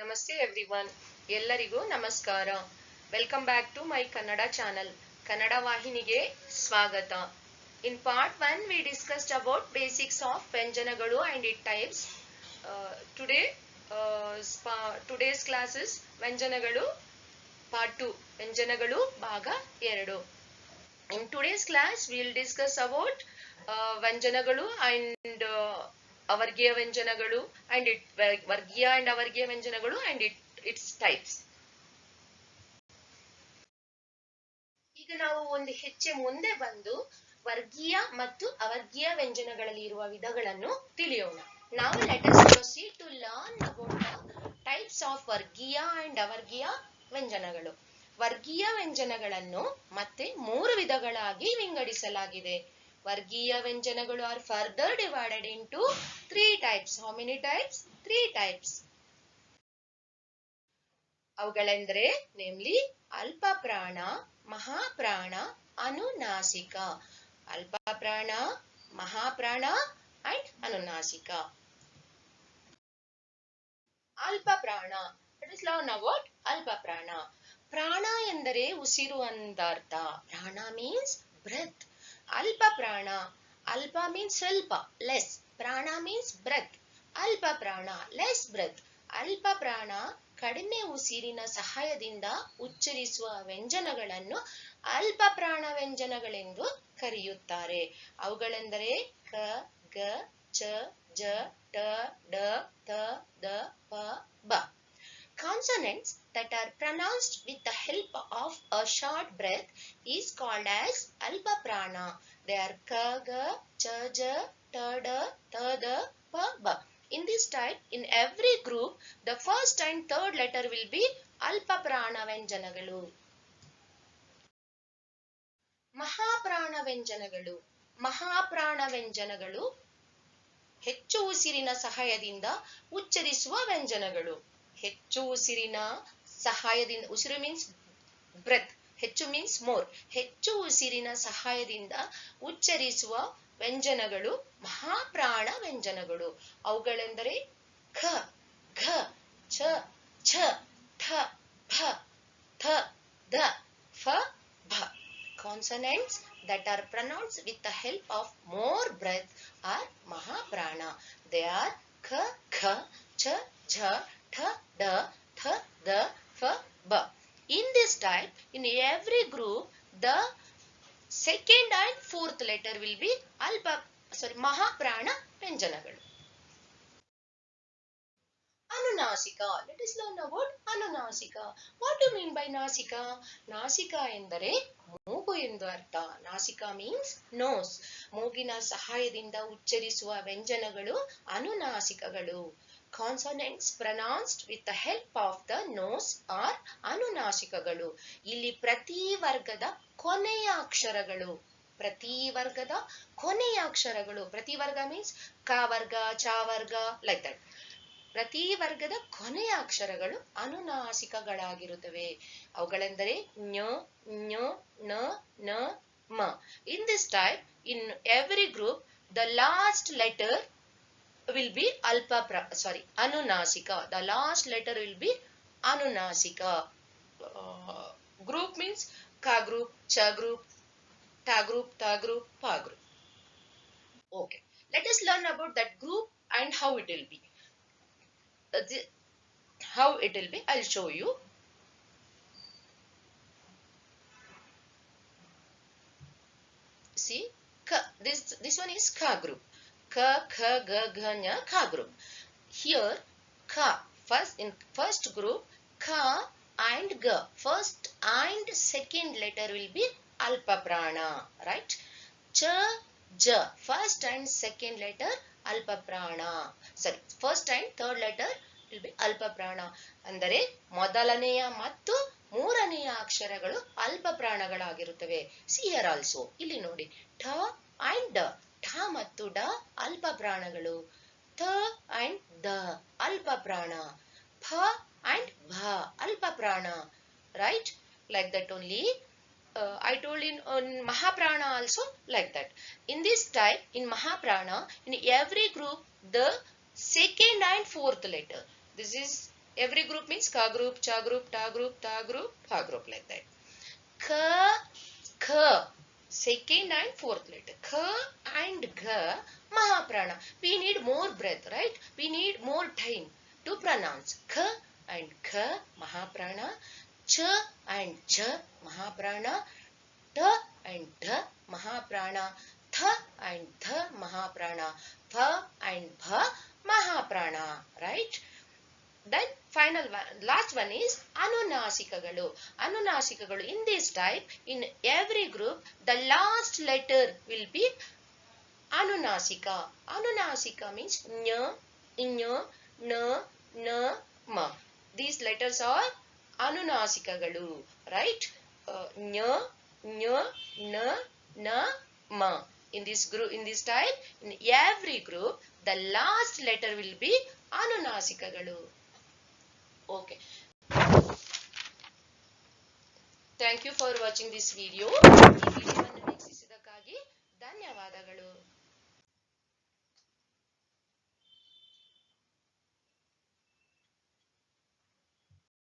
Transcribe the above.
ನಮಸ್ತೆ ಎವ್ರಿವನ್ ಎಲ್ಲರಿಗೂ ನಮಸ್ಕಾರ. Welcome back to my Kannada channel. Kannada ವಾಹಿನಿಗೆ ಸ್ವಾಗತ. In part one we discussed about basics of ವ್ಯಂಜನಗಳು and it types today today's classes ವ್ಯಂಜನಗಳು part two ವ್ಯಂಜನಗಳು ಭಾಗ ಎರಡು. In today's class will discuss uh, ವ್ಯಂಜನಗಳು uh, ಅವರ್ಗೀಯ ವ್ಯಂಜನಗಳು ಅಂಡ್ ಇಟ್ ವರ್ಗೀಯ ಅಂಡ್ ಅವರ್ಗೀಯ ವ್ಯಂಜನಗಳು ಅಂಡ್ ಇಟ್ ಇಟ್ಸ್ ಟೈಪ್ಸ್ ಈಗ ನಾವು ಒಂದು ಹೆಚ್ಚೆ ಮುಂದೆ ಬಂದು ವರ್ಗೀಯ ಮತ್ತು ಅವರ್ಗೀಯ ವ್ಯಂಜನಗಳಲ್ಲಿ ಇರುವ ವಿಧಗಳನ್ನು ತಿಳಿಯೋಣ. ನಾವು let proceed to learn about types of ವರ್ಗೀಯ ಅಂಡ್ ಅವರ್ಗೀಯ ವ್ಯಂಜನಗಳು. ವರ್ಗೀಯ ವ್ಯಂಜನಗಳನ್ನು ಮತ್ತೆ ಮೂರು ವಿಧಗಳಾಗಿ ವಿಂಗಡಿಸಲಾಗಿದೆ. ವರ್ಗೀಯ ವ್ಯಂಜನಗಳು are further divided into three types how many types three types ಅವುಗಳೆಂದರೆ ನೇಮ್ಲಿ ಅಲ್ಪ ಪ್ರಾಣ ಮಹಾಪ್ರಾಣ, ಅನುನಾಸಿಕ. ಅಲ್ಪ ಪ್ರಾಣ ಮಹಾಪ್ರಾಣ ಅಂಡ್ ಅನುನಾಸಿಕ. ಅಲ್ಪ ಪ್ರಾಣ ಇಟ್ ಇಸ್ ಅಲ್ಪ ಪ್ರಾಣ ಪ್ರಾಣ ಎಂದರೆ ಉಸಿರು ಅಂದರ್ಥ ಪ್ರಾಣ ಮೀನ್ಸ್ ಬ್ರೆತ್ ಅಲ್ಪ ಪ್ರಾಣ, ಅಲ್ಪ ಮೀನ್ಸ್ ಸ್ವಲ್ಪ ಲೆಸ್ ಪ್ರಾಣ ಮೀನ್ಸ್ ಬ್ರತ್ ಅಲ್ಪ ಪ್ರಾಣ ಲೆಸ್ ಬ್ರತ್ ಅಲ್ಪ ಪ್ರಾಣ ಕಡಿಮೆ ಉಸಿರಿನ ಸಹಾಯದಿಂದ ಉಚ್ಚರಿಸುವ ವ್ಯಂಜನಗಳನ್ನು ಅಲ್ಪ ಪ್ರಾಣ ವ್ಯಂಜನಗಳೆಂದು ಕರೆಯುತ್ತಾರೆ. ಅವುಗಳೆಂದರೆ ಕ, ಗ, ಚ, ಜ, ಟ, ಡ ತ ದ Consonants that are pronounced with the help of a short breath is called as alpa prana. They are ka, ga, cha, ja, ta, da, ta, da, pa, ba. In this type, in every group, the first and third letter will be alpa prana ವ್ಯಂಜನಗಳು ಮಹಾಪ್ರಾಣ ವ್ಯಂಜನಗಳು ಮಹಾಪ್ರಾಣ ವ್ಯಂಜನಗಳು ಹೆಚ್ಚು ಉಸಿರಿನ ಸಹಾಯದಿಂದ ಉಚ್ಚರಿಸುವ ವ್ಯಂಜನಗಳು ಹೆಚ್ಚು ಉಸಿರಿನ ಸಹಾಯದಿಂದ, ಉಸಿರು ಮೀನ್ಸ್ ಬ್ರೆತ್ ಹೆಚ್ಚು ಮೀನ್ಸ್ ಮೋರ್ ಹೆಚ್ಚು ಉಸಿರಿನ ಸಹಾಯದಿಂದ ಉಚ್ಚರಿಸುವ ವ್ಯಂಜನಗಳು, ಮಹಾಪ್ರಾಣ ವ್ಯಂಜನಗಳು. ಅವುಗಳೆಂದರೆ ಖ, ಘ, ಛ ಛ, ಥ, ಭ, ಥ, ದ, ಫ, ಭ. Consonants that are pronounce with the help of more breath are ಮಹಾಪ್ರಾಣ. ದೇ ಆರ್ ಖ ಖ ಛ, ಝ tha da tha da fa ba in this type in every group the second and fourth letter will be alpa sorry mahaprana ವ್ಯಂಜನಗಳು ಅನುನಾಸಿಕ let is learn about ಅನುನಾಸಿಕ what you mean by Nasika? Nasika ಎಂದರೆ ಮೂಗು ಎಂದು ಅರ್ಥ Nasika means nose. ಮೂಗಿನ ಸಹಾಯದಿಂದ ಉಚ್ಚರಿಸುವ ವ್ಯಂಜನಗಳು ಅನುನಾಸಿಕಗಳು consonants pronounced with the help of the nose are ಅನುನಾಸಿಕಗಳು ಇಲ್ಲಿ ಪ್ರತಿ ವರ್ಗದ ಕೊನೆಯ ಅಕ್ಷರಗಳು, ಪ್ರತಿ ವರ್ಗದ ಕೊನೆಯ ಅಕ್ಷರಗಳು, ಪ್ರತಿ ವರ್ಗ ಮೀನ್ಸ್ ಕ ವರ್ಗ, ಚ ವರ್ಗ ಲೈಕ್ ದಟ್ ಪ್ರತಿ ವರ್ಗದ ಕೊನೆಯ ಅಕ್ಷರಗಳು ಅನುನಾಸಿಕಗಳಾಗಿರುತ್ತವೆ. ಅವುಗಳೆಂದರೆ ಞ ಞ ನ ನ, ಮ. In this type in every group the last letter will be alpa sorry anunasika. The last letter will be anunasika. Uh, group means ka group cha group ta group ta group pa group. Okay. Let us learn about that group and how it will be. Uh, how it will be i'll show you. See? Ka this this one is ka group ಖ ಖ ಗ, ಘ ಣ ಖ group. Here ಖ first in first group ಖ and ಗ. First and second letter will be ಅಲ್ಪಪ್ರಾಣ right ಚ ಜ first and second letter ಅಲ್ಪಪ್ರಾಣ sorry first and third letter will be ಅಲ್ಪಪ್ರಾಣ ಅಂದರೆ ಮೊದಲನೆಯ ಮತ್ತು ಮೂರನೆಯ ಅಕ್ಷರಗಳು ಅಲ್ಪಪ್ರಾಣಗಳಾಗಿರುತ್ತವೆ. ಪ್ರಾಣಗಳಾಗಿರುತ್ತವೆ ಆಲ್ಸೋ ಇಲ್ಲಿ ನೋಡಿ. ಠ ಅಂಡ್ ಠ ಮತ್ತು ಡ ಅಲ್ಪಪ್ರಾಣಗಳು ಥ ಅಂಡ್ ದ ಅಲ್ಪಪ್ರಾಣ ಫ ಅಂಡ್ ಭ ಅಲ್ಪಪ್ರಾಣ right like that only uh, I told in, also Mahaprana also like that. In this type, in Mahaprana, in every group, the second and fourth letter. This is Every group means ka group, cha group, ta group, ta group, like group like that. Ka, and fourth letter. Ka and Gha Mahaprana. We need more breath, right? We need more time to pronounce Kha and Kha Mahaprana, Ch and Ch Mahaprana, ta and T Mahaprana, tha and Th Mahaprana, Ph and Bha Mahaprana, right? Then final one, last one is Anunasikagalu. Anunasikagalu in this type, in every group, the last letter will be ಅನುನಾಸಿಕ ಅನುನಾಸಿಕ means ಞ ಇಞ ನ ನ ಮ these letters are ಅನುನಾಸಿಕಗಳು right ಞ ಞ ನ ನ ಮ in this group in this type in every group the last letter will be ಅನುನಾಸಿಕಗಳು okay thank you for watching this video ಈ ವಿಡಿಯೋವನ್ನು ವೀಕ್ಷಿಸಿದ್ದಕ್ಕಾಗಿ ಧನ್ಯವಾದಗಳು